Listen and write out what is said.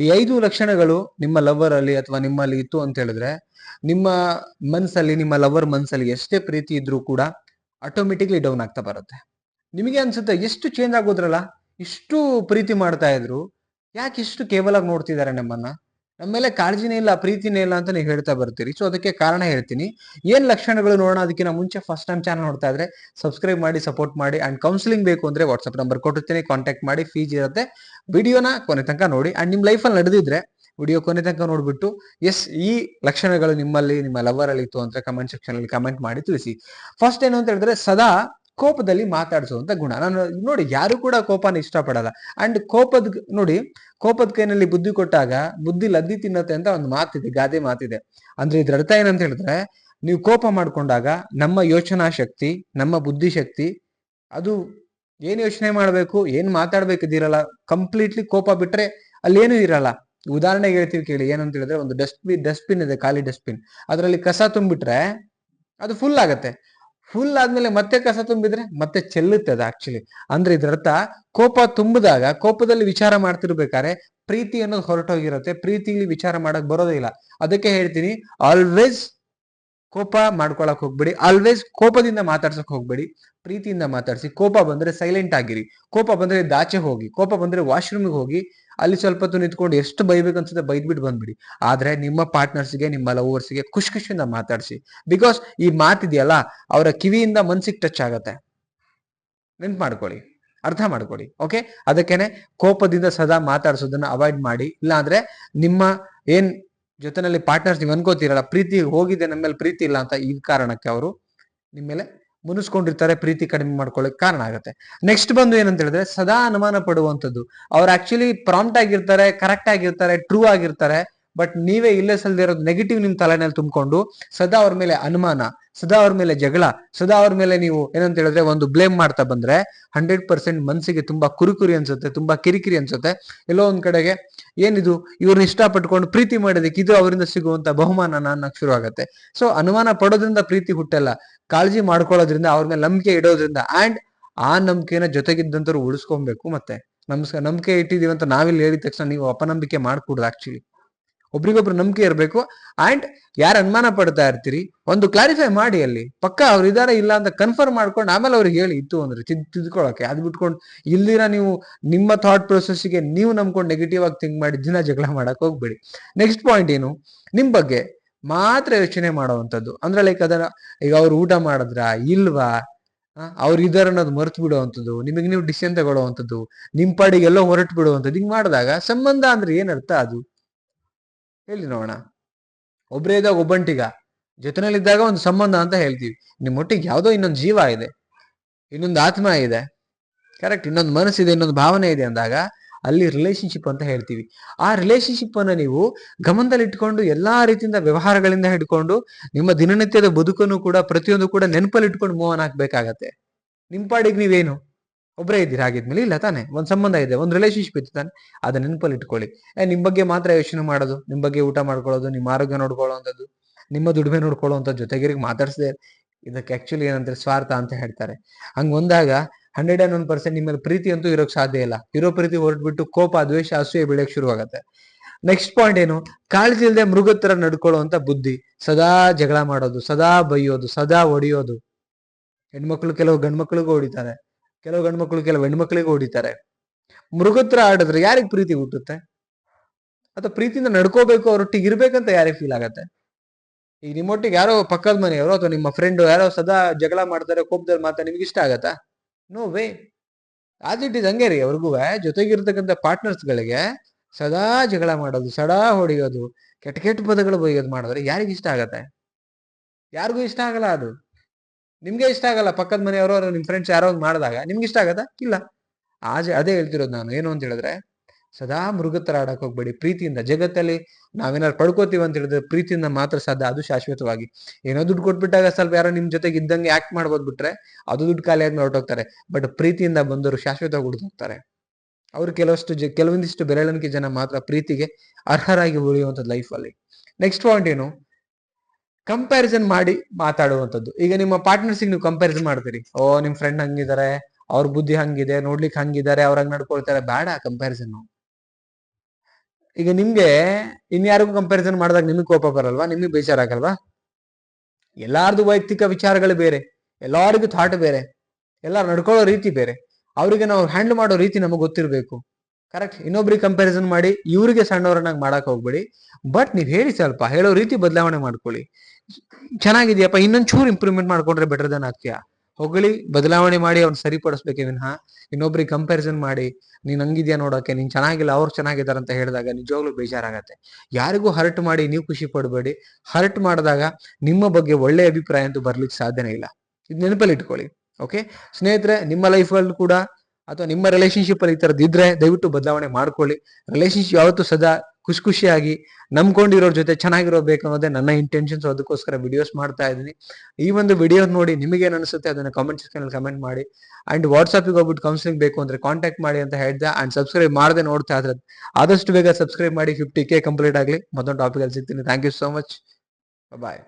ಈ ಐದು ಲಕ್ಷಣಗಳು ನಿಮ್ಮ ಲವರ್ ಅಲ್ಲಿ ಅಥವಾ ನಿಮ್ಮಲ್ಲಿ ಇತ್ತು ಅಂತ ಹೇಳಿದ್ರೆ, ನಿಮ್ಮ ಮನ್ಸಲ್ಲಿ, ನಿಮ್ಮ ಲವರ್ ಮನ್ಸಲ್ಲಿ ಎಷ್ಟೇ ಪ್ರೀತಿ ಇದ್ರೂ ಕೂಡ ಆಟೋಮೆಟಿಕ್ಲಿ ಡೌನ್ ಆಗ್ತಾ ಬರುತ್ತೆ. ನಿಮಗೆ ಅನ್ಸುತ್ತೆ ಎಷ್ಟು ಚೇಂಜ್ ಆಗೋದ್ರಲ್ಲ, ಇಷ್ಟು ಪ್ರೀತಿ ಮಾಡ್ತಾ ಇದ್ರು, ಯಾಕೆ ಇಷ್ಟು ಕೇವಲ ನೋಡ್ತಿದ್ದಾರೆ ನಮ್ಮನ್ನ? ನಮ್ಮ ಮೇಲೆ ಕಾಳಜಿನೇ ಇಲ್ಲ, ಪ್ರೀತಿನೇ ಇಲ್ಲ ಅಂತ ನೀವು ಹೇಳ್ತಾ ಬರ್ತೀರಿ. ಸೊ ಅದಕ್ಕೆ ಕಾರಣ ಹೇಳ್ತೀನಿ. ಏನ್ ಲಕ್ಷಣಗಳು ನೋಡೋಣ? ಅದಕ್ಕಿಂತ ಮುಂಚೆ ಫಸ್ಟ್ ಟೈಮ್ ಚಾನಲ್ ನೋಡ್ತಾ ಇದ್ರೆ ಸಬ್ಸ್ಕ್ರೈಬ್ ಮಾಡಿ ಸಪೋರ್ಟ್ ಮಾಡಿ ಅಂಡ್ ಕೌನ್ಸಿಲಿಂಗ್ ಬೇಕು ಅಂದ್ರೆ ವಾಟ್ಸ್ಆಪ್ ನಂಬರ್ ಕೊಟ್ಟಿರ್ತೀನಿ. ಕಾಂಟ್ಯಾಕ್ಟ್ ಮಾಡಿ ಫೀಸ್ ಇರುತ್ತೆ. ವಿಡಿಯೋನ ಕೊನೆ ತನಕ ನೋಡಿ. ಅಂಡ್ ನಿಮ್ ಲೈಫಲ್ಲಿ ನಡೆದಿದ್ರೆ ವಿಡಿಯೋ ಕೊನೆ ತನಕ ನೋಡ್ಬಿಟ್ಟು ಎಸ್ ಈ ಲಕ್ಷಣಗಳು ನಿಮ್ಮಲ್ಲಿ, ನಿಮ್ಮ ಲವರ್ ಅಲ್ಲಿ ಇತ್ತು ಅಂತ ಕಮೆಂಟ್ ಸೆಕ್ಷನ್ ಅಲ್ಲಿ ಕಮೆಂಟ್ ಮಾಡಿ ತಿಳಿಸಿ. ಫಸ್ಟ್ ಏನು ಅಂತ ಹೇಳಿದ್ರೆ, ಸದಾ ಕೋಪದಲ್ಲಿ ಮಾತಾಡಿಸುವಂತ ಗುಣ. ನಾನು ನೋಡಿ, ಯಾರು ಕೂಡ ಕೋಪನ ಇಷ್ಟಪಡಲ್ಲ. ಅಂಡ್ ಕೋಪದ ನೋಡಿ, ಕೋಪದ ಕೈನಲ್ಲಿ ಬುದ್ಧಿ ಕೊಟ್ಟಾಗ ಬುದ್ಧಿ ಲದ್ದಿ ತಿನ್ನತ್ತೆ ಅಂತ ಒಂದು ಮಾತಿದೆ, ಗಾದೆ ಮಾತಿದೆ. ಅಂದ್ರೆ ಇದ್ರ ಅರ್ಥ ಏನಂತ ಹೇಳಿದ್ರೆ, ನೀವು ಕೋಪ ಮಾಡ್ಕೊಂಡಾಗ ನಮ್ಮ ಯೋಚನಾ ಶಕ್ತಿ, ನಮ್ಮ ಬುದ್ಧಿ ಶಕ್ತಿ, ಅದು ಏನ್ ಯೋಚನೆ ಮಾಡ್ಬೇಕು, ಏನ್ ಮಾತಾಡ್ಬೇಕಿದಿರಲ್ಲ ಕಂಪ್ಲೀಟ್ಲಿ ಕೋಪ ಬಿಟ್ರೆ ಅಲ್ಲಿ ಏನು ಇರಲ್ಲ. ಉದಾಹರಣೆಗೆ ಹೇಳ್ತೀವಿ ಕೇಳಿ, ಏನಂತ ಹೇಳಿದ್ರೆ ಒಂದು ಡಸ್ಟ್ಬಿನ್ ಡಸ್ಟ್ಬಿನ್ ಇದೆ, ಖಾಲಿ ಡಸ್ಟ್ಬಿನ್ ಅದರಲ್ಲಿ ಕಸ ತುಂಬಿಟ್ರೆ ಅದು ಫುಲ್ ಆಗತ್ತೆ. ಫುಲ್ ಆದ್ಮೇಲೆ ಮತ್ತೆ ಕಸ ತುಂಬಿದ್ರೆ ಮತ್ತೆ ಚೆಲ್ಲುತ್ತೆ ಅದು ಆಕ್ಚುಲಿ ಅಂದ್ರೆ ಇದರರ್ಥ ಕೋಪ ತುಂಬಿದಾಗ, ಕೋಪದಲ್ಲಿ ವಿಚಾರ ಮಾಡ್ತಿರ್ಬೇಕಾದ್ರೆ ಪ್ರೀತಿ ಅನ್ನೋದು ಹೊರಟೋಗಿರುತ್ತೆ. ಪ್ರೀತಿಲಿ ವಿಚಾರ ಮಾಡಕ್ ಬರೋದೇ ಇಲ್ಲ. ಅದಕ್ಕೆ ಹೇಳ್ತೀನಿ ಆಲ್ವೇಸ್ ಕೋಪ ಮಾಡ್ಕೊಳಕ್ ಹೋಗ್ಬೇಡಿ. ಆಲ್ವೇಸ್ ಕೋಪದಿಂದ ಮಾತಾಡ್ಸಕ್ ಹೋಗ್ಬೇಡಿ. ಪ್ರೀತಿಯಿಂದ ಮಾತಾಡಿಸಿ, ಕೋಪ ಬಂದ್ರೆ ಸೈಲೆಂಟ್ ಆಗಿರಿ. ಕೋಪ ಬಂದ್ರೆ ದಾಚೆ ಹೋಗಿ, ಕೋಪ ಬಂದ್ರೆ ವಾಶ್ರೂಮ್ಗೆ ಹೋಗಿ, ಅಲ್ಲಿ ಸ್ವಲ್ಪ ಹೊತ್ತು ನಿಂತ್ಕೊಂಡು ಎಷ್ಟು ಬೈಬೇಕು ಅನ್ಸುತ್ತೆ ಬೈದ್ಬಿಟ್ಟು ಬಂದ್ಬಿಡಿ. ಆದ್ರೆ ನಿಮ್ಮ ಪಾರ್ಟ್ನರ್ಸ್ಗೆ ನಿಮ್ಮ ಲವರ್ಸ್ಗೆ ಖುಷಿ ಖುಷಿಯಿಂದ ಮಾತಾಡಿಸಿ. ಬಿಕಾಸ್ ಈ ಮಾತಿದೆಯಲ್ಲ ಅವರ ಕಿವಿಯಿಂದ ಮನ್ಸಿಗೆ ಟಚ್ ಆಗತ್ತೆ. ನೆನ್ಪು ಮಾಡ್ಕೊಳ್ಳಿ. ಅರ್ಥ ಮಾಡ್ಕೊಳ್ಳಿ ಓಕೆ ಅದಕ್ಕೇನೆ ಕೋಪದಿಂದ ಸದಾ ಮಾತಾಡಿಸೋದನ್ನ ಅವಾಯ್ಡ್ ಮಾಡಿ. ಇಲ್ಲಾಂದ್ರೆ ನಿಮ್ಮ ಏನ್ ಜೊತೆನಲ್ಲಿ ಪಾರ್ಟ್ನರ್ಸ್ ನೀವು ಅನ್ಕೋತೀರಲ್ಲ, ಪ್ರೀತಿ ಹೋಗಿದೆ ನಮ್ಮ ಮೇಲೆ ಪ್ರೀತಿ ಇಲ್ಲ ಅಂತ ಈ ಕಾರಣಕ್ಕೆ ಅವರು ನಿಮ್ಮ ಮೇಲೆ ಮುನಿಸ್ಕೊಂಡಿರ್ತಾರೆ, ಪ್ರೀತಿ ಕಡಿಮೆ ಮಾಡ್ಕೊಳ್ಳೋಕೆ ಕಾರಣ ಆಗುತ್ತೆ. ನೆಕ್ಸ್ಟ್ ಬಂದು ಏನಂತ ಹೇಳಿದ್ರೆ, ಸದಾ ಅನುಮಾನ ಪಡುವಂಥದ್ದು ಅವ್ರು ಆಕ್ಚುಲಿ ಪ್ರಾಂಪ್ಟ್ ಆಗಿರ್ತಾರೆ ಕರೆಕ್ಟ್ ಆಗಿರ್ತಾರೆ ಟ್ರೂ ಆಗಿರ್ತಾರೆ. ಬಟ್ ನೀವೇ ಇಲ್ಲೇ ಸಲ್ದಿರೋದು ನೆಗೆಟಿವ್ ನಿಮ್ ತಲೆನಲ್ಲಿ ತುಂಬಿಕೊಂಡು, ಸದಾ ಅವ್ರ ಮೇಲೆ ಅನುಮಾನ, ಸದಾ ಅವ್ರ ಮೇಲೆ ಜಗಳ, ಸದಾ ಅವ್ರ ಮೇಲೆ ನೀವು ಏನಂತ ಹೇಳಿದ್ರೆ ಒಂದು ಬ್ಲೇಮ್ ಮಾಡ್ತಾ ಬಂದ್ರೆ ಹಂಡ್ರೆಡ್ ಪರ್ಸೆಂಟ್ ಮನ್ಸಿಗೆ ತುಂಬಾ ಕುರುಕುರಿ ಅನ್ಸುತ್ತೆ, ತುಂಬಾ ಕಿರಿಕಿರಿ ಅನ್ಸುತ್ತೆ. ಎಲ್ಲೋ ಒಂದ್ ಕಡೆಗೆ ಏನಿದು ಇವ್ರನ್ನ ಇಷ್ಟಪಟ್ಕೊಂಡು ಪ್ರೀತಿ ಮಾಡೋದಕ್ಕೆ ಇದು ಅವರಿಂದ ಸಿಗುವಂತ ಬಹುಮಾನ ಅನ್ನಕ್ ಶುರು ಆಗುತ್ತೆ. ಸೊ ಅನುಮಾನ ಪಡೋದ್ರಿಂದ ಪ್ರೀತಿ ಹುಟ್ಟಲ್ಲ, ಕಾಳಜಿ ಮಾಡ್ಕೊಳ್ಳೋದ್ರಿಂದ, ಅವ್ರ ಮೇಲೆ ನಂಬಿಕೆ ಇಡೋದ್ರಿಂದ ಅಂಡ್ ಆ ನಂಬಿಕೆನ ಜೊತೆಗಿದ್ದಂತರು ಉಳಿಸ್ಕೊಬೇಕು ಮತ್ತೆ. ನಮಸ್ಕಾರ ನಂಬಿಕೆ ಇಟ್ಟಿದೀವಿ ಅಂತ ನಾವಿಲ್ಲಿ ಹೇಳಿದ ತಕ್ಷಣ ನೀವು ಅಪನಂಬಿಕೆ ಮಾಡ್ಕೂಡ್ದು ಆಕ್ಚುಲಿ ಒಬ್ರಿಗೊಬ್ರು ನಂಬಿಕೆ ಇರಬೇಕು. ಆ್ಯಂಡ್ ಯಾರು ಅನುಮಾನ ಪಡ್ತಾ ಇರ್ತೀರಿ, ಒಂದು ಕ್ಲಾರಿಫೈ ಮಾಡಿ ಅಲ್ಲಿ. ಪಕ್ಕ ಅವ್ರು ಇದಾರ ಇಲ್ಲ ಅಂತ ಕನ್ಫರ್ಮ್ ಮಾಡ್ಕೊಂಡು ಆಮೇಲೆ ಅವ್ರಿಗೆ ಹೇಳಿ, ಇತ್ತು ಅಂದ್ರೆ ತಿದ್, ತಿದ್ಕೊಳಕ್ಕೆ. ಅದ್ ಬಿಟ್ಕೊಂಡು ಇಲ್ದಿರ ನೀವು ನಿಮ್ಮ ಥಾಟ್ ಪ್ರೊಸೆಸ್ಗೆ ನೀವು ನಂಬ್ಕೊಂಡು ನೆಗೆಟಿವ್ ಆಗಿ ಥಿಂಕ್ ಮಾಡಿ ದಿನ ಜಗಳ ಮಾಡಕ್ ಹೋಗ್ಬೇಡಿ. ನೆಕ್ಸ್ಟ್ ಪಾಯಿಂಟ್ ಏನು? ನಿಮ್ ಬಗ್ಗೆ ಮಾತ್ರ ಯೋಚನೆ ಮಾಡುವಂಥದ್ದು. ಅಂದ್ರೆ ಲೈಕ್ ಅದರ ಈಗ ಅವ್ರು ಊಟ ಮಾಡಿದ್ರ, ಇಲ್ವಾ? ಅವ್ರು ಇದಾರ ಅನ್ನೋದು ಮರ್ತು ಬಿಡುವಂಥದ್ದು. ನಿಮಗೆ ನೀವು ಡಿಸಿಷನ್ ತಗೊಳ್ಳುವಂಥದ್ದು. ನಿಮ್ ಪಾಡಿಗೆಲ್ಲೋ ಹೊರಟು ಬಿಡುವಂಥದ್ದು. ಹಿಂಗ್ ಮಾಡಿದಾಗ ಸಂಬಂಧ ಅಂದ್ರೆ ಏನರ್ಥ ಅದು? ಹೇಳಿ ನೋಡೋಣ? ಒಬ್ಬರೇ ಇದ್ದಾಗ ಒಬ್ಬಂಟಿಗ. ಜೊತೆನಲ್ಲಿದ್ದಾಗ ಒಂದು ಸಂಬಂಧ ಅಂತ ಹೇಳ್ತೀವಿ. ನಿಮ್ಮೊಟ್ಟಿಗೆ ಯಾವುದೋ ಇನ್ನೊಂದು ಜೀವ ಇದೆ. ಇನ್ನೊಂದು ಆತ್ಮ ಇದೆ. ಕರೆಕ್ಟ್ ಇನ್ನೊಂದು ಮನಸ್ಸಿದೆ, ಇನ್ನೊಂದು ಭಾವನೆ ಇದೆ ಅಂದಾಗ ಅಲ್ಲಿ ರಿಲೇಶನ್ಶಿಪ್ ಅಂತ ಹೇಳ್ತೀವಿ. ಆ ರಿಲೇಶನ್ಶಿಪ್ ಅನ್ನ ನೀವು ಗಮನದಲ್ಲಿ ಇಟ್ಕೊಂಡು ಎಲ್ಲಾ ರೀತಿಯಿಂದ ವ್ಯವಹಾರಗಳಿಂದ ಹಿಡ್ಕೊಂಡು ನಿಮ್ಮ ದಿನನಿತ್ಯದ ಬದುಕನ್ನು ಕೂಡ ಪ್ರತಿಯೊಂದು ಕೂಡ ನೆನಪಲ್ಲಿ ಇಟ್ಕೊಂಡು ಮೂವನ್ ಹಾಕ್ಬೇಕಾಗತ್ತೆ ನಿಮ್ಮ ಪಾಡಿಗೆ ನೀವೇನು? ಒಬ್ಬರೇ ಇದ್ದೀರಿ? ಹಾಗಿದ್ಮೇಲೆ ಇಲ್ಲ, ತಾನೆ. ಒಂದು ಸಂಬಂಧ ಇದೆ, ಒಂದು ರಿಲೇಶನ್ಶಿಪ್ ಇತ್ತು ತಾನೆ. ಅದನ್ನ ನೆನಪಲ್ಲಿ ಇಟ್ಕೊಳ್ಳಿ ಏ, ನಿಮ್ ಬಗ್ಗೆ ಮಾತ್ರ ಯೋಚನೆ ಮಾಡೋದು ನಿಮ್ಮ ಬಗ್ಗೆ ಊಟ ಮಾಡ್ಕೊಳ್ಳೋದು, ನಿಮ್ಮ ಆರೋಗ್ಯ ನೋಡ್ಕೊಳ್ಳೋವಂಥದ್ದು ನಿಮ್ಮ ದುಡಿಮೆ ನೋಡ್ಕೊಳ್ಳುವಂಥ ಜೊತೆಗಿರಿಗೆ ಮಾತಾಡ್ಸದೆ ಇದಕ್ಕೆ ಆಕ್ಚುಲಿ ಏನಂದ್ರೆ ಸ್ವಾರ್ಥ ಅಂತ ಹೇಳ್ತಾರೆ. ಹಂಗ್ ಒಂದಾಗ ಹಂಡ್ರೆಡ್ ಅಂಡ್ ಒನ್ ಪರ್ಸೆಂಟ್ ನಿಮ್ಮಲ್ಲಿ ಪ್ರೀತಿ ಅಂತೂ ಇರೋಕ್ ಸಾಧ್ಯ ಇಲ್ಲ. ಇರೋ ಪ್ರೀತಿ ಹೊರಟ್ಬಿಟ್ಟು ಕೋಪ, ದ್ವೇಷ, ಅಸೂಯೆ ಬೆಳೆಯಕ್ ಶುರು ಆಗುತ್ತೆ ನೆಕ್ಸ್ಟ್ ಪಾಯಿಂಟ್ ಏನು? ಕಾಳಜಿ ಇಲ್ಲದೆ ಮೃಗತ್ತರ ತರ ನಡ್ಕೊಳ್ಳುವಂತ ಬುದ್ಧಿ. ಸದಾ ಜಗಳ ಮಾಡೋದು, ಸದಾ ಬೈಯೋದು, ಸದಾ ಹೊಡಿಯೋದು ಹೆಣ್ಮಕ್ಳು ಕೆಲವು ಗಂಡ್ಮಕ್ಳಿಗೂ ಹೊಡಿತಾರೆ. ಕೆಲವು ಗಂಡ್ಮಕ್ಳು ಕೆಲವು ಹೆಣ್ಮಕ್ಳಿಗೆ ಹೊಡಿತಾರೆ. ಮೃಗತ್ರ ಆಡಿದ್ರೆ ಯಾರಿಗ ಪ್ರೀತಿ ಹುಟ್ಟುತ್ತೆ? ಅಥವಾ ಪ್ರೀತಿಯಿಂದ ನಡ್ಕೋಬೇಕು, ಅವ್ರೊಟ್ಟಿಗೆ ಇರ್ಬೇಕಂತ ಯಾರಿಗೆ ಫೀಲ್ ಆಗತ್ತೆ? ಈಗ ನಿಮ್ಮೊಟ್ಟಿಗೆ ಯಾರೋ ಪಕ್ಕದ ಮನೆಯವರು ಅಥವಾ ನಿಮ್ಮ ಫ್ರೆಂಡ್ ಯಾರೋ ಸದಾ ಜಗಳ ಮಾಡ್ತಾರೆ, ಕೋಪದಲ್ಲಿ ಮಾತಾ ನಿಮ್ಗೆ ಇಷ್ಟ ಆಗತ್ತಾ? No way as it is ಹಂಗೆ ರೀ, ಅವ್ರಿಗೂ ಜೊತೆಗಿರ್ತಕ್ಕಂಥ ಪಾರ್ಟ್ನರ್ಸ್ ಗಳಿಗೆ ಸದಾ ಜಗಳ ಮಾಡೋದು, ಸದಾ ಹೊಡೆಯೋದು, ಕೆಟ್ಟ ಕೆಟ್ಟ ಪದಗಳು ಬೈಯೋದು ಮಾಡಿದ್ರೆ ಯಾರಿಗ ಇಷ್ಟ ಆಗತ್ತೆ? ಯಾರಿಗೂ ಇಷ್ಟ ಆಗಲ್ಲ ಅದು. ನಿಮ್ಗೆ ಇಷ್ಟ ಆಗಲ್ಲ ಪಕ್ಕದ ಮನೆಯವರು ನಿಮ್ ಫ್ರೆಂಡ್ಸ್ ಯಾರೋ ಮಾಡಿದಾಗ, ನಿಮ್ಗೆ ಇಷ್ಟ ಆಗತ್ತಾ? ಇಲ್ಲ. ಆಜೆ ಅದೇ ಹೇಳ್ತಿರೋದು ನಾನು. ಏನು ಅಂತ ಹೇಳಿದ್ರೆ, ಸದಾ ಮೃಗತರ ಆಡಕ್ ಹೋಗ್ಬೇಡಿ. ಪ್ರೀತಿಯಿಂದ, ಜಗತ್ತಲ್ಲಿ ನಾವೇನಾದ್ರು ಪಡ್ಕೋತೀವಿ ಅಂತ ಹೇಳಿದ್ರೆ ಪ್ರೀತಿಯಿಂದ ಮಾತ್ರ ಸಾಧ್ಯ. ಅದು ಶಾಶ್ವತವಾಗಿ. ಏನೋ ದುಡ್ಡು ಕೊಟ್ಬಿಟ್ಟಾಗ ಸ್ವಲ್ಪ ಯಾರೋ ನಿಮ್ ಜೊತೆಗೆ ಇದ್ದಂಗೆ ಆಕ್ಟ್ ಮಾಡ್ಬೋದು ಬಿಟ್ರೆ, ಅದು ದುಡ್ಡು ಖಾಲಿ ಆದ್ಮೇಲೆ ಹೊರಟೋಗ್ತಾರೆ. ಬಟ್ ಪ್ರೀತಿಯಿಂದ ಬಂದವರು ಶಾಶ್ವತವಾಗಿ ಹುಡ್ದೋಗ್ತಾರೆ ಅವ್ರು ಕೆಲವಷ್ಟು ಜ, ಕೆಲವೊಂದಿಷ್ಟು ಬೆರಳಿಕೆ ಜನ ಮಾತ್ರ ಪ್ರೀತಿಗೆ ಅರ್ಹರಾಗಿ ಉಳಿಯುವಂಥದ್ದು ಲೈಫ್ ಅಲ್ಲಿ. ನೆಕ್ಸ್ಟ್ ಪಾಯಿಂಟ್ ಏನು? ಕಂಪ್ಯಾರಿಸನ್ ಮಾಡಿ ಮಾತಾಡುವಂಥದ್ದು. ಈಗ ನಿಮ್ಮ ಪಾರ್ಟ್ನರ್ಸಿಗೆ ನೀವು ಕಂಪ್ಯಾರಿಸನ್ ಮಾಡ್ತೀರಿ. ಓ, ನಿಮ್ ಫ್ರೆಂಡ್ ಹಂಗಿದ್ದಾರೆ ಅವ್ರ ಬುದ್ಧಿ ಹಂಗಿದೆ ನೋಡ್ಲಿಕ್ಕೆ ಹಂಗಿದ್ದಾರೆ ಅವ್ರ ಹಂಗ್ ನಡ್ಕೊಳ್ತಾರೆ. ಬೇಡ ಕಂಪ್ಯಾರಿಸನ್ ಈಗ ನಿಮ್ಗೆ ಇನ್ಯಾರಿಗೂ ಕಂಪ್ಯಾರಿಸನ್ ಮಾಡಿದಾಗ ನಿಮಗೆ ಕೋಪ ಬರಲ್ವಾ? ನಿಮಗೆ ಬೇಜಾರಾಗಲ್ವಾ? ಎಲ್ಲಾರ್ದು ವೈಯಕ್ತಿಕ ವಿಚಾರಗಳು ಬೇರೆ, ಎಲ್ಲರಿಗೂ ಥಾಟ್ ಬೇರೆ, ಎಲ್ಲಾರು ನಡ್ಕೊಳ್ಳೋ ರೀತಿ ಬೇರೆ. ಅವರಿಗೆ ನಾವು ಹ್ಯಾಂಡಲ್ ಮಾಡೋ ರೀತಿ ನಮಗೆ ಗೊತ್ತಿರಬೇಕು. ಕರೆಕ್ಟ್ ಇನ್ನೊಬ್ರಿಗೆ ಕಂಪ್ಯಾರಿಸನ್ ಮಾಡಿ, ಇವ್ರಿಗೆ ಸಣ್ಣವ್ರನ್ನಾಗಿ ಮಾಡಕ್ ಹೋಗ್ಬೇಡಿ. ಬಟ್ ನೀವು ಹೇಳಿ ಸ್ವಲ್ಪ, ಹೇಳೋ ರೀತಿ ಬದಲಾವಣೆ ಮಾಡ್ಕೊಳ್ಳಿ. ಚೆನ್ನಾಗಿದ್ಯಪ್ಪ ಇನ್ನೊಂದ್ ಚೂರು ಇಂಪ್ರೂವ್ಮೆಂಟ್ ಮಾಡ್ಕೊಂಡ್ರೆ ಬೆಟರ್ ದನ್ ಆಗ್ತೀಯಾ? ಹೊಗಳಿ ಬದಲಾವಣೆ ಮಾಡಿ ಅವ್ನು ಸರಿಪಡಿಸ್ಬೇಕೆ ವಿನಃ. ಇನ್ನೊಬ್ರಿಗೆ ಕಂಪ್ಯಾರಿಸನ್ ಮಾಡಿ, ನೀನ್ ಹಂಗಿದ್ಯಾ ನೋಡೋಕೆ, ನೀನ್ ಚೆನ್ನಾಗಿಲ್ಲ, ಅವ್ರು ಚೆನ್ನಾಗಿದ್ದಾರೆ ಅಂತ ಹೇಳಿದಾಗ ನಿಜವಾಗ್ಲೂ ಬೇಜಾರಾಗತ್ತೆ. ಯಾರಿಗೂ ಹರ್ಟ್ ಮಾಡಿ ನೀವು ಖುಷಿ ಪಡಬೇಡಿ. ಹರ್ಟ್ ಮಾಡಿದಾಗ ನಿಮ್ಮ ಬಗ್ಗೆ ಒಳ್ಳೆ ಅಭಿಪ್ರಾಯ ಅಂತೂ ಬರ್ಲಿಕ್ಕೆ ಸಾಧ್ಯನೇ ಇಲ್ಲ. ಇದು ನೆನಪಲ್ಲಿ ಇಟ್ಕೊಳ್ಳಿ ಓಕೆ ಸ್ನೇಹಿತರೆ, ನಿಮ್ಮ ಲೈಫಲ್ಲಿ ಕೂಡ ಅಥವಾ ನಿಮ್ಮ ರಿಲೇಶನ್ಶಿಪ್ ಅಲ್ಲಿ ಈ ತರದ್ದು ಇದ್ರೆ ದಯವಿಟ್ಟು ಬದಲಾವಣೆ ಮಾಡ್ಕೊಳ್ಳಿ. ರಿಲೇಶನ್ಶಿಪ್ ಯಾವತ್ತೂ ಸದಾ ಖುಷಿ ಖುಷಿಯಾಗಿ ನಂಬ್ಕೊಂಡಿರೋರ್ ಜೊತೆ ಚೆನ್ನಾಗಿರೋಬೇಕು ಅನ್ನೋದೇ ನನ್ನ ಇಂಟೆನ್ಷನ್ಸ್ ಅದಕ್ಕೋಸ್ಕರ ವಿಡಿಯೋಸ್ ಮಾಡ್ತಾ ಇದ್ದೀನಿ. ಈ ಒಂದು ವಿಡಿಯೋ ನೋಡಿ ನಿಮಗೆ ಏನು ಅನಿಸುತ್ತೆ ಅದನ್ನ ಕಾಮೆಂಟ್ ಸೆಕ್ಷನ್ ಅಲ್ಲಿ ಕಮೆಂಟ್ ಮಾಡಿ. ಅಂಡ್ ವಾಟ್ಸ್ಆಪ್ಗೆ ಹೋಗ್ಬಿಟ್ಟು ಕೌನ್ಸಿಲಿಂಗ್ ಬೇಕು ಅಂದ್ರೆ ಕಾಂಟ್ಯಾಕ್ಟ್ ಮಾಡಿ ಅಂತ ಹೇಳ್ದೆ. ಅಂಡ್ ಸಬ್ಸ್ಕ್ರೈಬ್ ಮಾಡದೆ ನೋಡ್ತಾ ಇದ್ರೆ ಆದಷ್ಟು ಬೇಗ ಸಬ್ಸ್ಕ್ರೈಬ್ ಮಾಡಿ ಫಿಫ್ಟಿ ಕೆ ಕಂಪ್ಲೀಟ್ ಆಗಲಿ. ಮತ್ತೊಂದು ಟಾಪಿಕ್ ಅಲ್ಲಿ ಸಿಗ್ತೀನಿ. Thank you so much bye